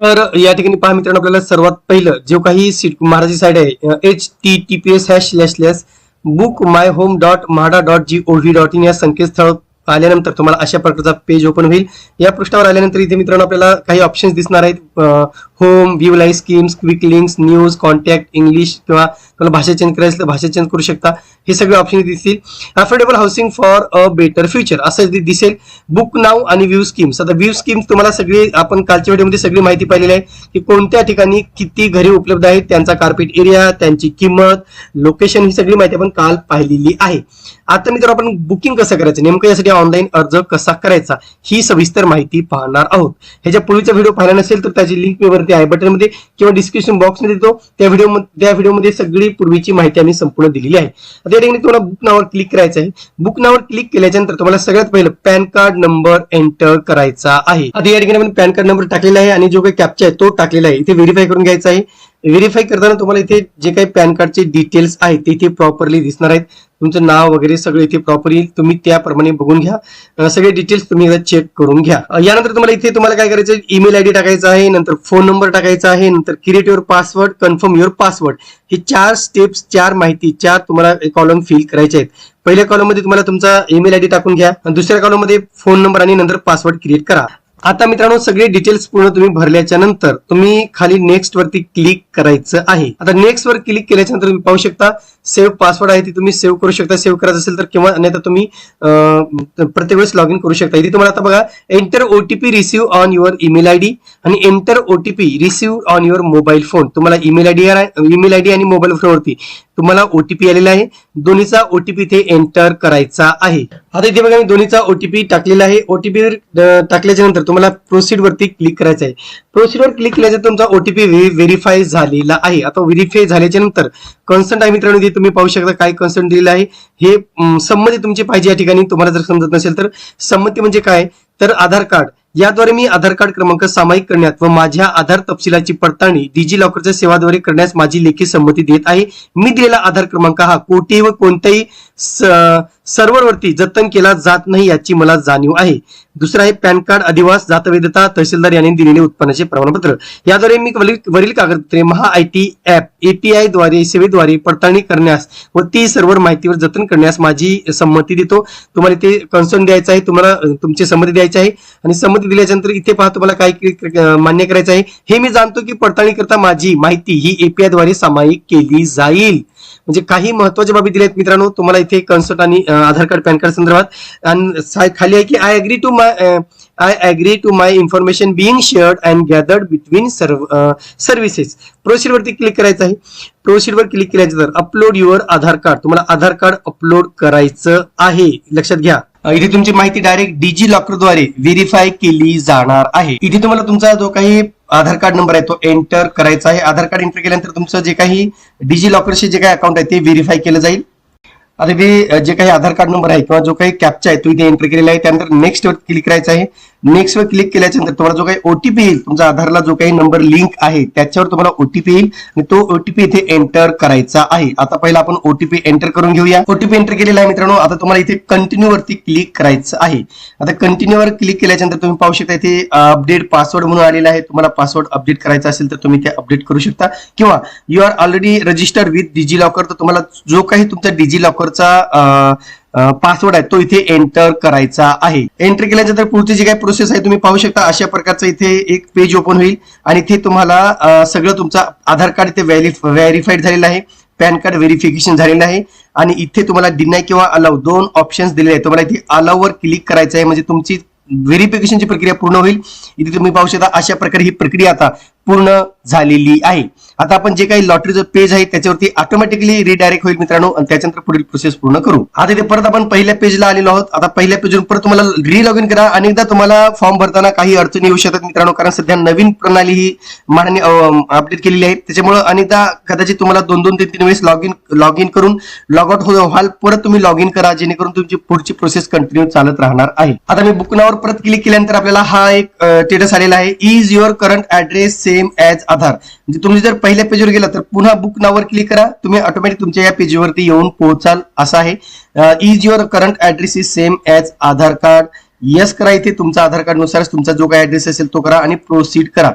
तर या ठिकाणी पहा मित्रांनो आपल्याला सर्वात पहिलं जे काही सीट महाराजी साईड आहे H T T P S hash slash slash book my home dot MHADA dot G O V dot in या संकेतस्थळ आल्यानंतर तुम्हाला अशा प्रकारचा पेज ओपन होईल. या पृष्ठावर आल्यानंतर इथे मित्रांनो आपल्याला काही ऑप्शन्स दिसणार आहेत. Home view live schemes quick links news contact English किंवा तुम्हाला भाषा चेंज करायचं तर भाषा चेंज करू शकता. हे सगळे ऑप्शन दिसतील. Affordable housing for a better future असं दिसेल. बुक नाव आणि व्ह्यू स्कीम्स आता व्ह्यू स्कीम्स तुम्हाला सगळी आपण कालच्या व्हिडिओमध्ये सगळी माहिती पाहिलेली आहे की कोणत्या ठिकाणी किती घरे उपलब्ध आहेत त्यांचा कार्पेट एरिया त्यांची किंमत लोकेशन ही सगळी माहिती आपण काल पाहिलेली आहे. आता मित्र आपण बुकिंग कसं करायचं? नेमकं यासाठी ऑनलाईन अर्ज कसा करायचा? ही सविस्तर माहिती पाहणार आहोत. ह्याच्या पूर्वीचा व्हिडिओ पाहिला नसेल तर त्याची लिंक वरती आहे. बटनमध्ये किंवा डिस्क्रिप्शन बॉक्समध्ये देतो त्या व्हिडिओ त्या व्हिडिओमध्ये सगळी पूर्वीची माहिती आम्ही संपूर्ण दिलेली आहे. आता या ठिकाणी तुम्हाला बुक नावावर क्लिक करायचं आहे. बुक नावावर क्लिक केल्याच्यानंतर तुम्हाला सगळ्यात पहिलं पॅन कार्ड नंबर एंटर करायचा आहे. आता या ठिकाणी आपण पॅन कार्ड नंबर टाकलेला आहे आणि जो काही कॅप्चा आहे तो टाकलेला आहे. इथे व्हेरीफाय करून घ्यायचा आहे. व्हेरीफाय करताना तुम्हाला इथे जे काही पॅन कार्डचे डिटेल्स आहेत ते इथे प्रॉपरली दिसणार आहेत. तुमचं नाव वगैरे सगळं इथे प्रॉपरली तुम्ही त्याप्रमाणे बघून घ्या. सगळे डिटेल्स तुम्ही एकदा चेक करून घ्या. यानंतर तुम्हाला इथे तुम्हाला काय करायचं ईमेल आयडी टाकायचा आहे नंतर फोन नंबर टाकायचा आहे नंतर create your password confirm your password हे चार स्टेप्स चार माहिती चार तुम्हाला कॉलम फिल करायचे आहेत. पहिल्या कॉलममध्ये तुम्हाला तुमचा ईमेल आयडी टाकून घ्या. दुसऱ्या कॉलममध्ये फोन नंबर आणि नंतर पासवर्ड क्रिएट करा. आता मित्रांनो सगळे डिटेल्स पूर्ण तुम्ही भरल्याच्या नंतर तुम्ही खाली नेक्स्ट वरती क्लिक करायचं आहे. आता नेक्स्ट वर क्लिक केल्याच्यानंतर तुम्ही पाहू शकता सेव्ह पासवर्ड आहे ती तुम्ही सेव्ह करू शकता. सेव्ह करायचं असेल तर किंवा नाही तुम्ही प्रत्येक वेळेस लॉग इन करू शकता. इथे तुम्हाला आता बघा enter OTP receive on your email ID आणि enter OTP receive on your mobile phone तुम्हाला ईमेल आयडी ईमेल आयडी आणि मोबाईल फोनवरती तुम्हाला ओटीपी आलेला आहे. दोन्हीचा ओटीपी इथे एंटर करायचा आहे. आता इथे बघा मी दोन्हीचा ओटीपी टाकलेला आहे. ओटीपी टाकल्याच्या नंतर तुम्हाला प्रोसिड वरती क्लिक करायचं आहे. प्रोसिड वर क्लिक केल्याच्या तुमचा ओटीपी व्हेरीफाय झालेला आहे. आता व्हेरीफाय झाल्याच्यानंतर कन्सर्ट आहे मित्रांनो तुम्ही पाहू शकता काय कन्सर्ट दिलेलं आहे. हे संमती तुमची पाहिजे या ठिकाणी. तुम्हाला जर समजत नसेल तर. संमती म्हणजे काय? तर आधार कार्ड. याद्वारे मी आधार कार्ड क्रमांक सामायिक करण्यात व माझ्या आधार तपशिलाची पडताळणी डिजी लॉकरच्या सेवाद्वारे करण्यास माझी लेखी संमती देत आहे. मी दिलेला आधार क्रमांक हा कोठेही व कोणत्याही सर्व्हरवरती जतन केला जात नाही याची मला जाणीव आहे. दुसरं आहे पॅन कार्ड अधिवास जातवेदता तहसीलदार यांनी दिलेले उत्पन्नाचे प्रमाणपत्र. याद्वारे मी वरील वरील कागदपत्रे महा आय टी ऍप एपीआयद्वारे सेवेद्वारे पडताळणी करण्यास व ती सर्व माहितीवर जतन करण्यास माझी संमती देतो. तुम्हाला ते कन्सर्न द्यायचं आहे तुम्हाला तुमची संमती द्यायची आहे. आणि संमती दिल्याच्यानंतर इथे पहा तुम्हाला काय मान्य करायचं आहे. हे मी जाणतो की पडताळणी करता माझी माहिती ही एपीआयद्वारे सामायिक केली जाईल. म्हणजे काही महत्त्वाच्या बाबी दिल्या आहेत मित्रांनो तुम्हाला इथे कन्सर्ट आणि आधार कार्ड पॅन कार्ड संदर्भात. आणि खाली आहे की I agree to my I agree to my information being shared and gathered between सर्व सर्व्हिसेस प्रोसिड वरती क्लिक करायचं आहे. प्रोसीड वर क्लिक केल्यानंतर अपलोड युअर आधार कार्ड तुम्हाला आधार कार्ड अपलोड करायचं आहे. लक्षात घ्या. इथे तुमची माहिती डायरेक्ट डिजी लॉकरद्वारे व्हेरीफाय केली जाणार आहे. इथे तुम्हाला तुमचा जो काही आधार कार्ड नंबर आहे तो एंटर करायचा आहे. आधार कार्ड एंटर केल्यानंतर तुमचं जे काही डिजी लॉकरचे जे काही अकाउंट आहे ते व्हेरीफाय केलं जाईल. आता ते जे काही आधार कार्ड नंबर आहे किंवा जो काही कॅप्चा आहे तो इथे एंटर केलेला आहे. त्यानंतर नेक्स्ट वर क्लिक करायचं आहे. नेक्स्ट वर क्लिक केल्याच्यानंतर तुम्हाला जो काही ओटीपी येईल तुमच्या आधारला जो काही नंबर लिंक आहे त्याच्यावर तुम्हाला ओटीपी येईल आणि तो ओटीपी इथे एंटर करायचा आहे. आता पहिला आपण ओटीपी एंटर करून घेऊया. ओटीपी एंटर केलेला आहे मित्रांनो. आता तुम्हाला इथे कंटिन्यू वरती क्लिक करायचं आहे. आता कंटिन्यू वर क्लिक केल्याच्यानंतर तुम्ही पाहू शकता इथे अपडेट पासवर्ड म्हणून आलेला आहे. तुम्हाला पासवर्ड अपडेट करायचा असेल तर तुम्ही ते अपडेट करू शकता. किंवा you are already registered with DigiLocker तर तुम्हाला जो काही तुमचा डिजी लॉकरचा पासवर्ड आहे तो इथे एंटर करायचा आहे. एंटर केल्यानंतर पुढची जी काही प्रोसेस आहे तुम्ही पाहू शकता अशा प्रकारचं इथे एक पेज ओपन होईल. आणि इथे तुम्हाला सगळं तुमचा आधार कार्ड इथे व्हेरीफाईड झालेलं आहे. पॅन कार्ड व्हेरिफिकेशन झालेलं आहे. आणि इथे तुम्हाला डिनाय किंवा अलाव दोन ऑप्शन्स दिलेले आहेत. तुम्हाला इथे अलाववर क्लिक करायचं आहे म्हणजे तुमची व्हेरिफिकेशनची प्रक्रिया पूर्ण होईल. इथे तुम्ही पाहू शकता अशा प्रकारे ही प्रक्रिया आता पूर्ण झालेली आहे. आता आपण जे काही लॉटरीचं पेज आहे त्याच्यावरती ऑटोमॅटिकली रिडायरेक्ट होईल मित्रांनो आणि त्याच्यानंतर पुढील प्रोसेस पूर्ण करू. आता इथे परत आपण पहिल्या पेजला आलेलो आहोत. आता पहिल्या पेजवर परत तुम्हाला री लॉग इन करा अनेकदा तुम्हाला फॉर्म भरताना काही अडचणी येऊ शकतात मित्रांनो कारण सध्या नवीन प्रणाली ही माननी अपडेट केलेली आहे. त्याच्यामुळे अनेकदा कदाचित तुम्हाला दोन दोन तीन तीन वेळेस लॉग इन लॉग इन करून लॉग आउट हो-, व्हाल परत तुम्ही लॉग इन करा जेणेकरून तुमची पुढची प्रोसेस कंटिन्यू चालत राहणार आहे. आता मी बुकनावर परत क्लिक केल्यानंतर आपल्याला हा एक स्टेटस आलेला आहे. Is your current address same as Aadhaar. म्हणजे तुम्ही जर पहिल्या पेजवर गेला तर पुन्हा बुक नावर क्लिक करा. तुम्ही ऑटोमॅटिक तुमच्या या पेजवरती येऊन पोहोचाल. असं आहे. Is your current address is same as Aadhaar card? Yes करा इथे. तुमचा आधार कार्डनुसार तुमचा जो काही ऍड्रेस असेल तो करा आणि प्रोसीड करा.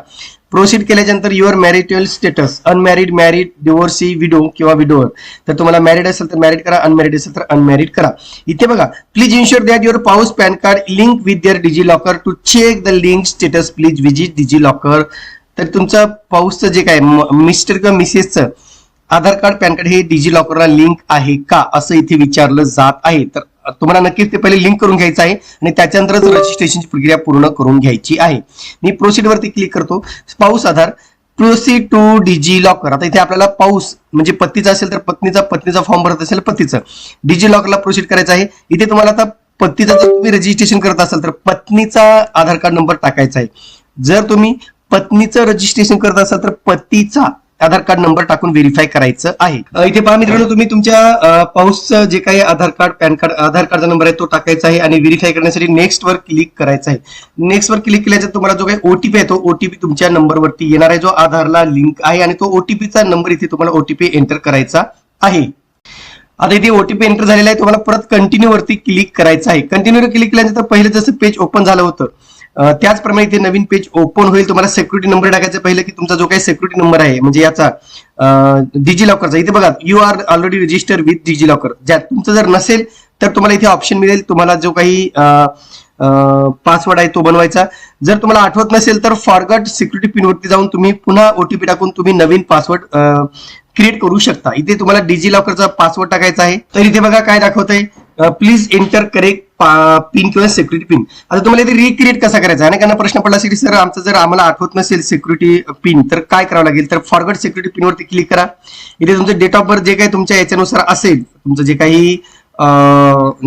प्रोसीड केल्याच्यानंतर your marital status unmarried married divorcee widow किंवा विडोवर तर तुम्हाला मॅरिड असेल तर मॅरिड करा. अनमॅरिड असेल तर अनमॅरिड करा. इथे बघा please ensure that your spouse PAN card link with their DigiLocker to check the link status please visit DigiLocker तर तुमचं पाऊसचं जे काय मिस्टर किंवा मिसेसचं आधार कार्ड पॅन कार्ड हे डिजी लॉकरला लिंक आहे का? असं इथे विचारलं जात आहे. तर तुम्हाला नक्कीच ते पहिले लिंक करून घ्यायचं आहे आणि त्याच्यानंतरच रजिस्ट्रेशनची प्रक्रिया पूर्ण करून घ्यायची आहे. मी प्रोसीड वरती क्लिक करतो. Spouse Aadhaar proceed to DigiLocker आता इथे आपल्याला पाऊस म्हणजे पत्नीचा असेल तर पत्नीचा पत्नीचा फॉर्म भरत असेल पतीचं डिजी लॉकरला प्रोसीड करायचं आहे. इथे तुम्हाला आता पतीचा जर तुम्ही रजिस्ट्रेशन करत असाल तर पत्नीचा आधार कार्ड नंबर टाकायचा आहे. जर तुम्ही पत्नीचं रजिस्ट्रेशन करत असाल तर पतीचा आधार कार्ड नंबर टाकून व्हेरीफाय करायचं आहे. इथे पहा मित्रांनो तुम्ही तुमच्या पाऊसचं जे काही Aadhaar card PAN card Aadhaar कार्डचा नंबर आहे तो टाकायचा आहे आणि व्हेरीफाय करण्यासाठी नेक्स्ट वर क्लिक करायचं आहे. नेक्स्ट वर क्लिक केल्याचा तुम्हाला जो काही ओटीपी आहे तो ओटीपी तुमच्या नंबरवरती येणार आहे. जो आधारला लिंक आहे आणि तो ओटीपीचा नंबर इथे तुम्हाला ओटीपी एंटर करायचा आहे. आता इथे ओटीपी एंटर झालेला आहे. तुम्हाला परत कंटिन्यू वरती क्लिक करायचं आहे. कंटिन्यू क्लिक केल्यानंतर पहिलं जसं पेज ओपन झालं होतं त्याचप्रमाणे इथे नवीन पेज ओपन होईल. तुम्हाला सेक्युरिटी नंबर टाकायचा पहिलं की तुमचा जो काही सेक्युरिटी नंबर आहे म्हणजे याचा डिजी लॉकरचा इथे बघा you are already register with DigiLocker ज्या तुमचं जर नसेल तर तुम्हाला इथे ऑप्शन मिळेल. तुम्हाला जो काही पासवर्ड आहे तो बनवायचा. जर तुम्हाला आठवत नसेल तर फॉरगट सिक्युरिटी पिनवरती जाऊन तुम्ही पुन्हा ओटीपी टाकून तुम्ही नवीन पासवर्ड क्रिएट करू शकता. इथे तुम्हाला डिजी लॉकरचा पासवर्ड टाकायचा आहे. तर इथे बघा काय दाखवत आहे प्लीज एंटर करेक्ट पिन किंवा सिक्युरिटी पिन आता तुम्हाला इथे रिक्रिएट कसा करायचा? अनेकांना प्रश्न पडला असेल की सर आमचं जर आम्हाला आठवत नसेल सिक्युरिटी पिन तर काय करावं लागेल? तर फॉरवर्ड सिक्युरिटी पिन वरती क्लिक करा. इथे तुमचं डेट ऑफ बर्थ जे काही तुमच्या याच्यानुसार असेल तुमचं जे काही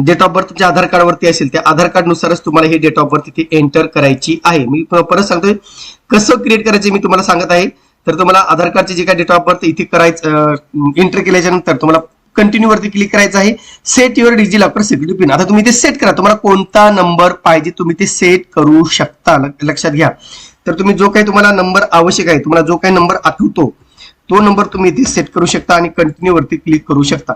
डेट ऑफ बर्थ तुमच्या आधार कार्डवरती असेल त्या आधार कार्ड नुसारच तुम्हाला हे डेट ऑफ बर्थ तिथे एंटर करायची आहे. मी परत सांगतोय कसं क्रिएट करायचं मी तुम्हाला सांगत आहे. तर तुम्हाला आधार कार्डचे जे काही डेट ऑफ बर्थ इथे करायचं एंटर केल्याच्यानंतर तुम्हाला कंटिन्यू वरती क्लिक करायचं आहे. Set your DigiLocker security pin आता तुम्ही ते सेट करा. तुम्हाला कोणता नंबर पाहिजे तुम्ही ते सेट करू शकता. लक्षात घ्या. तर तुम्ही जो काही तुम्हाला नंबर आवश्यक आहे तुम्हाला जो काही नंबर आठवतो तो नंबर तुम्ही इथे सेट करू शकता आणि कंटिन्यू वरती क्लिक करू शकता.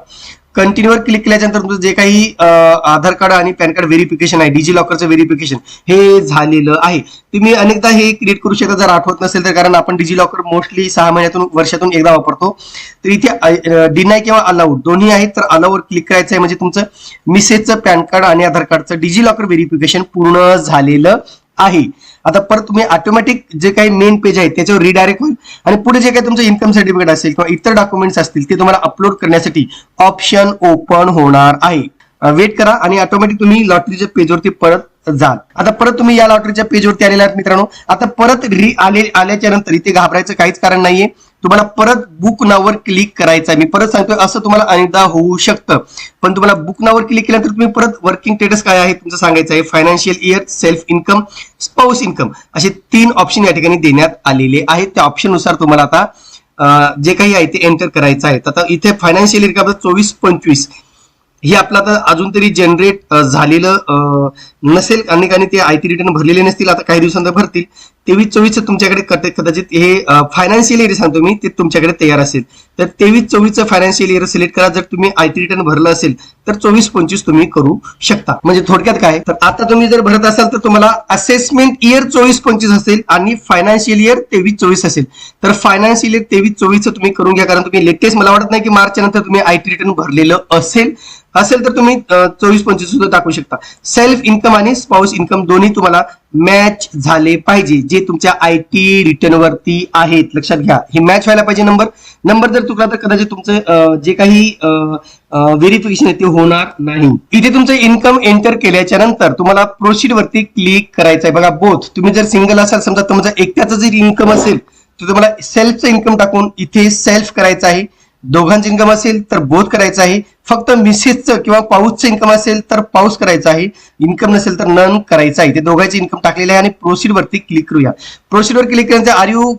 कंटिन्यू वर क्लिक केल्यानंतर तुमचं जे काही आधार कार्ड आणि पॅन कार्ड व्हेरिफिकेशन आहे डिजी लॉकरचं व्हेरिफिकेशन हे झालेलं आहे. तुम्ही अनेकदा हे क्रिएट करू शकता जर आठवत नसेल तर कारण आपण डिजी लॉकर मोस्टली सहा महिन्यातून वर्षातून एकदा वापरतो. तर इथे डिनाय किंवा अलाउड दोन्ही आहेत तर अलाउडवर क्लिक करायचं आहे म्हणजे तुमचं मिसेजचं पॅन कार्ड आणि आधार कार्डचं डिजी लॉकर व्हेरिफिकेशन पूर्ण झालेलं आहे. आता परत तुम्ही ऑटोमॅटिक जे काही मेन पेज आहे त्याच्यावर रिडायरेक्ट होईल. आणि पुढे जे काही तुमचं इन्कम सर्टिफिकेट असेल किंवा इतर डॉक्युमेंट्स असतील ते तुम्हाला अपलोड करण्यासाठी ऑप्शन ओपन होणार आहे. वेट करा आणि ऑटोमॅटिक तुम्ही लॉटरीच्या पेजवरती परत जाल. आता परत तुम्ही या लॉटरीच्या पेजवरती आलेला आहात मित्रांनो. आता परत री आले आल्याच्यानंतर इथे घाबरायचं काहीच कारण नाहीये. तुम्हाला परत बुक नावर क्लिक करायचं आहे. मी परत सांगतोय असं तुम्हाला अनेकदा होऊ शकतं. पण तुम्हाला बुक नावर क्लिक केल्यानंतर तुम्ही परत वर्किंग स्टेटस काय आहे तुमचं सांगायचं आहे? Financial year self income spouse income असे तीन ऑप्शन या ठिकाणी देण्यात आलेले आहेत. त्या ऑप्शननुसार तुम्हाला आता जे काही आहे ते एंटर करायचं आहे. आता इथे फायनान्शियल इन्कम चोवीस पंचवीस. हे आपलं आता अजून तरी जनरेट झालेलं नसेल. अनेकांनी ते आयती रिटर्न भरलेले नसतील आता काही दिवसांत भरतील. तेवीस चोवीस तुमच्याकडे कदाचित हे फायनान्शियल इयर सांगतो मी ते तुमच्याकडे तयार असेल. तर तेवीस चोवीसचं फायनान्शियल इयर सिलेक्ट करा. जर तुम्ही आयती रिटर्न भरलं असेल तर चोवीस पंचवीस तुम्ही करू शकता. म्हणजे थोडक्यात काय? तर आता तुम्ही जर भरत असाल तर तुम्हाला असेसमेंट इयर चोवीस पंचवीस असेल आणि फायनान्शियल इयर तेवीस चोवीस असेल. तर फायनान्शियल इयर तेवीस चोवीस तुम्ही करून घ्या. कारण तुम्ही लेटेस्ट मला वाटत नाही की मार्चच्या नंतर तुम्ही आयटी रिटर्न भरलेलं असेल. असेल तर तुम्ही चोवीस पंचवीस सुद्धा टाकू शकता. सेल्फ इन्कम आणि स्पाऊस इन्कम दोन्ही तुम्हाला मॅच झाले पाहिजे. जे तुमच्या आय टी रिटर्न वरती आहेत. लक्षात घ्या. हे मॅच व्हायला पाहिजे नंबर नंबर जर चुकला तर कदाचित तुमचं जे काही व्हेरिफिकेशन आहे ते होणार नाही. इथे तुमचं इन्कम एंटर केल्याच्यानंतर तुम्हाला प्रोसीड वरती क्लिक करायचं आहे. बघा बोथ तुम्ही जर सिंगल असाल समजा तुमचा एकट्याचं जर इन्कम असेल तर तुम्हाला सेल्फचं इन्कम टाकून इथे सेल्फ करायचं आहे. दोघांचं इन्कम असेल तर बोध करायचं आहे. फक्त मिसेसचं किंवा पाऊसचं इन्कम असेल तर पाऊस करायचं आहे. इन्कम नसेल तर नन करायचं आहे. ते दोघांचे इन्कम टाकलेले आहे आणि प्रोसीड वरती क्लिक करूया. प्रोसीड वर क्लिक केल्यानंतर are you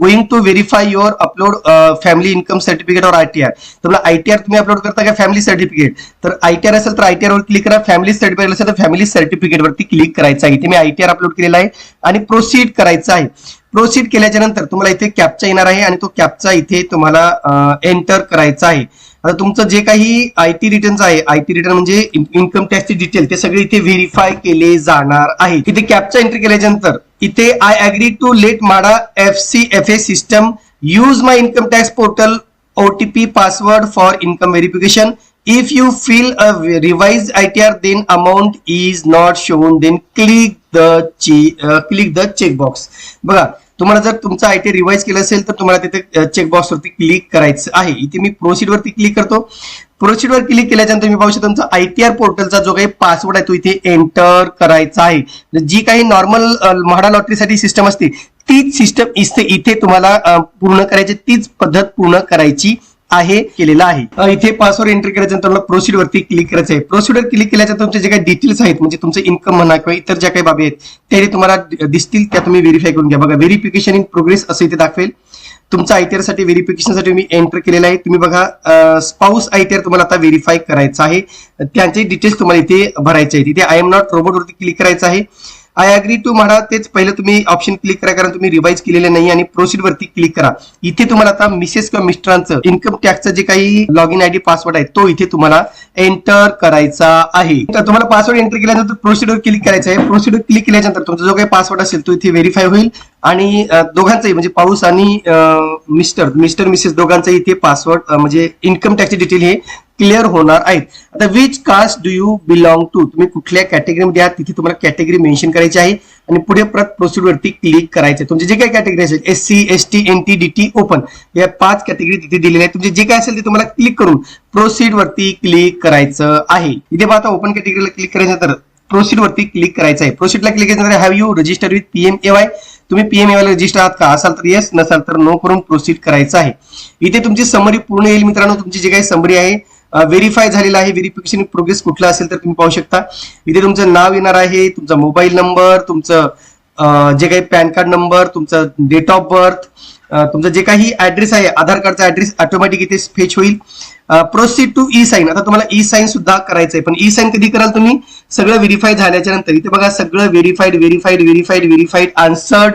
going to verify your upload family income certificate और आयटीआर तुम्हाला आयटीआर तुम्ही अपलोड करता का फॅमिली सर्टिफिकेट तर आयटीआर असेल तर आयटीआर वर क्लिक करा. फॅमिली सर्टिफिकेट असेल तर फॅमिली सर्टिफिकेट वरती क्लिक करायचं आहे. ते मी आयटीआर अपलोड केलेला आहे. आणि प्रोसीड करायचं आहे. प्रोसीड केल्याच्यानंतर तुम्हाला इथे कॅपचा येणार आहे आणि तो कॅपचा इथे तुम्हाला एंटर करायचा आहे. आता तुमचं जे काही आय टी रिटर्न आहे आय टी रिटर्न म्हणजे इन्कम टॅक्सचे डिटेल ते सगळे इथे व्हेरीफाय केले जाणार आहे. इथे कॅपचा एंट्री केल्याच्यानंतर इथे I agree to let MHADA F C F A system use my income tax portal OTP password for income verification If you fill a revised ITR, then amount is not shown. Then click the che- uh, click the checkbox. बघा तुम्हाला जर तुमचा IT revise केलं असेल तर तुम्हाला तिथे checkbox वरती क्लिक करायचं आहे इथे मी प्रोसिड वरती क्लिक करतो प्रोसिड वर क्लिक केल्याच्यानंतर मी पाहू शकतो तुमचा आयटीआर पोर्टलचा जो काही पासवर्ड आहे तो इथे एंटर करायचा आहे जी काही नॉर्मल म्हाडा लॉटरीसाठी सिस्टम असते तीच सिस्टम इथे इथे तुम्हाला uh, पूर्ण करायची तीच पद्धत पूर्ण करायची आहे केलेला आहे. इथे पासवर्ड एंट्री करायचं तुम्हाला प्रोसीड वरती क्लिक करायचं आहे. प्रोसिडवर क्लिक केल्याच्या तुमचे जे काही डिटेल्स आहेत म्हणजे तुमचं इन्कम म्हणा किंवा इतर ज्या काही बाबी आहेत ते तुम्हाला दिसतील त्या तुम्ही व्हेरीफाय करून घ्या. बघा व्हेरिफिकेशन इन प्रोग्रेस असं इथे दाखवेल. तुमचा आयटीआरसाठी व्हेरिफिकेशनसाठी मी एंटर केलेला आहे. तुम्ही बघा स्पाऊस आयटीआर तुम्हाला आता व्हेरीफाय करायचं आहे. त्यांचे डिटेल्स तुम्हाला इथे भरायचे आहेत. इथे आय एम नॉट रोबोट वरती क्लिक करायचं आहे. आय अग्री टू म्हणा तेच पहिलं तुम्ही ऑप्शन क्लिक करा कारण तुम्ही रिवाइज केलेले नाही आणि प्रोसिड वरती क्लिक करा. इथे तुम्हाला आता मिसेस किंवा मिस्टरांचं इन्कम टॅक्सचं जे काही लॉग इन आयडी पासवर्ड आहे तो इथे तुम्हाला एंटर करायचा आहे. तर तुम्हाला पासवर्ड एंटर केल्यानंतर प्रोसिडर क्लिक करायचं आहे. प्रोसीड क्लिक केल्यानंतर तुमचा जो काही पासवर्ड असेल तो इथे व्हेरीफाय होईल. आणि दोघांचाही म्हणजे पाऊस आणि मिस्टर मिस्टर मिसेस दोघांचाही इथे पासवर्ड म्हणजे इन्कम टॅक्सचे डिटेल हे क्लिअर होणार आहेत. आता which caste do you belong to तुम्ही कुठल्या कॅटेगरीमध्ये आहात? तिथे तुम्हाला कॅटेगरी मेन्शन करायची आहे आणि पुढे परत प्रोसीड वरती क्लिक करायचे तुमचे जे काही कॅटेगरी असेल S C S T N T D T open या पाच कॅटेगरी तिथे दिलेल्या आहेत. तुमचे जे काय असेल ते तुम्हाला क्लिक करून प्रोसीड वरती क्लिक करायचं आहे. इथे पाहता ओपन कॅटेगरीला क्लिक करायचं तर प्रोसीड वरती क्लिक करायचं आहे. प्रोसीडला क्लिक केल्यानंतर have you register with PM Y तुम्ही पीएम रजिस्टर आहात का? असाल तर येस नसाल तर नो करून प्रोसीड करायचं आहे. इथे तुमची समरी पूर्ण येईल मित्रांनो. तुमची जी काही समरी आहे व्हेरीफाय झालेला आहे. व्हेरिफिकेशन प्रोग्रेस कुठला असेल तर तुम्ही पाहू शकता. इथे तुमचं नाव येणार आहे तुमचा मोबाईल नंबर तुमचं जे काही पॅन कार्ड नंबर तुमचं डेट ऑफ बर्थ तुमचं जे काही ऍड्रेस आहे आधार कार्डचा ऍड्रेस ऑटोमॅटिक इथे फेच होईल. प्रोसीड टू ई साईन आता तुम्हाला ई साईन सुद्धा करायचंय पण ई साईन कधी कराल तुम्ही? सगळं व्हेरीफाय झाल्याच्यानंतर. इथे बघा सगळं verified verified verified verified answered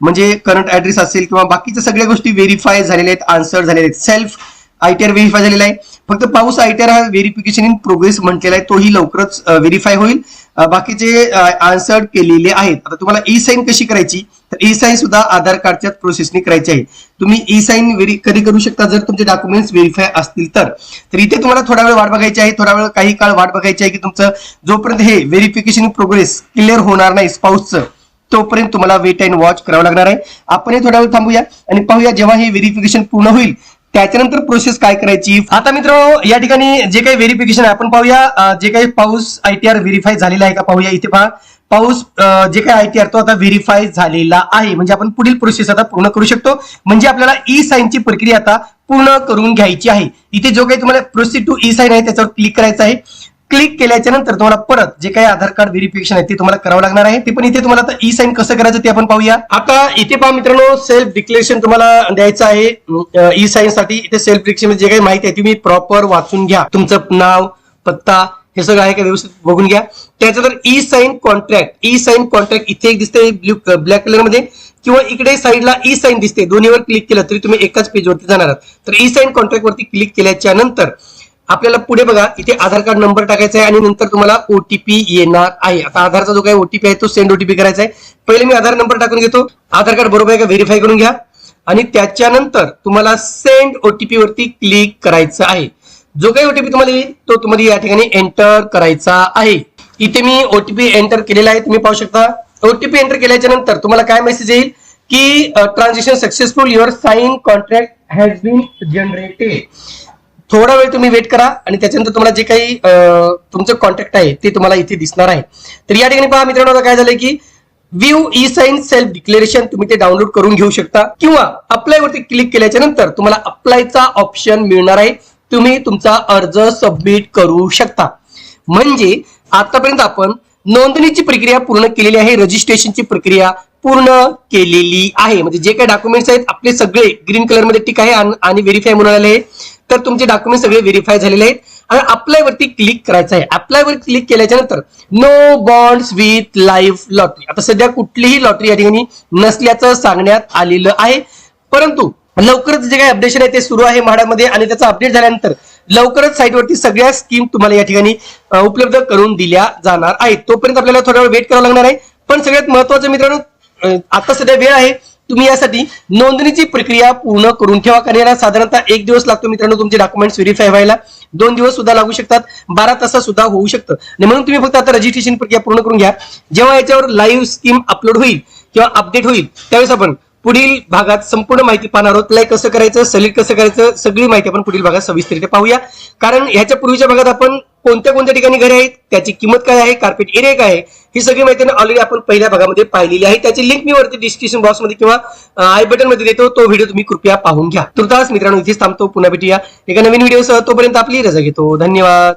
म्हणजे करंट ऍड्रेस असेल किंवा बाकीच्या सगळ्या गोष्टी व्हेरीफाय झालेल्या आहेत आन्सर्ड झालेल्या आहेत. सेल्फ आयटीआर व्हेरीफाय झालेला आहे. फक्त पाऊस आयटीआर हा व्हेरिफिकेशन इन प्रोग्रेस म्हटलेला आहे तोही लवकरच व्हेरीफाय होईल. बाकीचे आन्सर केलेले आहेत आता तुम्हाला ई साईन कशी करायची? तर ई साईन सुद्धा आधार कार्डच्या प्रोसेसने करायची आहे. तुम्ही ई साईन कधी करू शकता? जर तुमचे डॉक्युमेंट्स व्हेरीफाय असतील तर. तर इथे तुम्हाला थोडा वेळ वाट बघायची आहे. थोडा वेळ काही काळ वाट बघायची आहे की तुमचं जोपर्यंत हे व्हेरिफिकेशन प्रोग्रेस क्लिअर होणार नाही स्पाऊसचं तोपर्यंत तुम्हाला वेट अँड वॉच करावं लागणार आहे. आपण हे थोडा वेळ थांबूया आणि पाहूया जेव्हा हे व्हेरिफिकेशन पूर्ण होईल त्याच्यानंतर प्रोसेस काय करायची? आता मित्र या ठिकाणी जे काही व्हेरिफिकेशन आहे आपण पाहूया. जे काही पाऊस आयटीआर व्हेरीफाय झालेला आहे का? पाहूया इथे पहा. पाऊस जे काही आयटीआर तो आता व्हेरीफाय झालेला आहे. म्हणजे आपण पुढील प्रोसेस आता पूर्ण करू शकतो. म्हणजे आपल्याला ई साईनची प्रक्रिया आता पूर्ण करून घ्यायची आहे. इथे जो काही तुम्हाला प्रोसीड टू ई साईन आहे त्याच्यावर क्लिक करायचं आहे. क्लिक केल्याच्यानंतर तुम्हाला परत जे काही आधार कार्ड व्हेरिफिकेशन आहे ते तुम्हाला करावं लागणार आहे. ते पण इथे तुम्हाला आता ई साईन कसं करायचं ते आपण पाहूया. आता इथे पहा मित्रांनो सेल्फ डिक्लेरेशन तुम्हाला द्यायचं आहे. ई साईन साठी इथे सेल्फ म्हणजे डिक्लेरेशन जे काही माहिती आहे तुम्ही प्रॉपर वाचून घ्या. तुमचं नाव पत्ता हे सगळं आहे का व्यवस्थित बघून घ्या. त्याच्यानंतर e sign contract e sign contract इथे एक दिसते ब्ल्यू ब्लॅक कलरमध्ये. किंवा इकडे साईडला ई साईन दिसते दोन्हीवर क्लिक केलं तरी तुम्ही एकाच पेजवरती जाणार आहात. तर ई साईन कॉन्ट्रॅक्ट वरती क्लिक केल्याच्यानंतर आपल्याला पुढे बघा इथे आधार कार्ड नंबर टाकायचा आहे आणि नंतर तुम्हाला ओटीपी येणार आहे. आता आधारचा जो काही ओटीपी आहे तो सेंड ओटीपी करायचा आहे. पहिले मी आधार नंबर टाकून घेतो. आधार कार्ड बरोबर आहे का? व्हेरीफाय करून घ्या. आणि त्याच्यानंतर तुम्हाला सेंड ओटीपी वरती क्लिक करायचं आहे. जो काही ओटीपी तुम्हाला येईल तो तुम्हाला या ठिकाणी एंटर करायचा आहे. इथे मी ओटीपी एंटर केलेला आहे. तुम्ही पाहू शकता. ओटीपी एंटर केल्याच्यानंतर तुम्हाला काय मेसेज येईल? की transaction successful your sign contract has been generated थोडा वेळ तुम्ही वेट करा आणि त्याच्यानंतर तुम्हाला जे काही तुमचं कॉन्टॅक्ट आहे ते तुम्हाला इथे दिसणार आहे. तर या ठिकाणी पहा मित्रांनो काय झालं की view e sign self declaration तुम्ही ते डाउनलोड करून घेऊ शकता. किंवा अप्लाय वरती क्लिक केल्याच्यानंतर तुम्हाला अप्लायचा ऑप्शन मिळणार आहे. तुम्ही तुमचा अर्ज सबमिट करू शकता. म्हणजे आतापर्यंत आपण नोंदणीची प्रक्रिया पूर्ण केलेली आहे रजिस्ट्रेशनची प्रक्रिया पूर्ण केलेली आहे. म्हणजे जे काही डॉक्युमेंट्स आहेत आपले सगळे ग्रीन कलरमध्ये टिक आहे आणि- आणि व्हेरीफाय म्हणून आले तर तुमचे डॉक्युमेंट सगळे व्हेरीफाय झालेले आहेत. आणि अप्लाय वरती क्लिक करायचं आहे. अप्लाय वर क्लिक केल्याच्यानंतर no bonds with life lottery आता सध्या कुठलीही लॉटरी या ठिकाणी नसल्याचं सांगण्यात आलेलं आहे. परंतु लवकरच जे काही अपडेशन आहे ते सुरू आहे म्हाडामध्ये आणि त्याचा अपडेट झाल्यानंतर लवकरच साईटवरती सगळ्या स्कीम तुम्हाला या ठिकाणी उपलब्ध करून दिल्या जाणार आहेत. तोपर्यंत आपल्याला थोडा वेळ वेट करावा लागणार आहे. पण सगळ्यात महत्वाचं मित्रांनो आता सध्या वेळ आहे. तुम्ही यासाठी नोंदणीची प्रक्रिया पूर्ण करून ठेवा कारण याला साधारणतः एक दिवस लागतो मित्रांनो तुमचे डॉक्युमेंट्स व्हेरीफाय व्हायला. दोन दिवस सुद्धा लागू शकतात बारा तासात सुद्धा होऊ शकतं. आणि म्हणून तुम्ही फक्त आता रजिस्ट्रेशन प्रक्रिया पूर्ण करून घ्या. जेव्हा याच्यावर लाईव्ह स्कीम अपलोड होईल किंवा अपडेट होईल त्यावेळेस आपण पुढील भागात संपूर्ण माहिती पाहणार आहोत. लाईक कसं करायचं सलीट कसं करायचं सगळी माहिती आपण पुढील भागात सविस्तररित्या पाहूया. कारण ह्याच्या पूर्वीच्या भागात आपण कोणत्या कोणत्या ठिकाणी घरे आहेत त्याची किंमत काय आहे कार्पेट एरिया काय आहे ही सगळी माहिती ऑलरेडी आपण पहिल्या भागामध्ये पाहिलेली आहे. त्याची लिंक मी वरती डिस्क्रिप्शन बॉक्समध्ये किंवा आय बटनमध्ये देतो तो व्हिडिओ तुम्ही कृपया पाहून घ्या. तुर्तास मित्रांनो इथेच थांबतो पुन्हा भेटूया. एका नवीन व्हिडिओसह तोपर्यंत आपली रजा घेतो. धन्यवाद.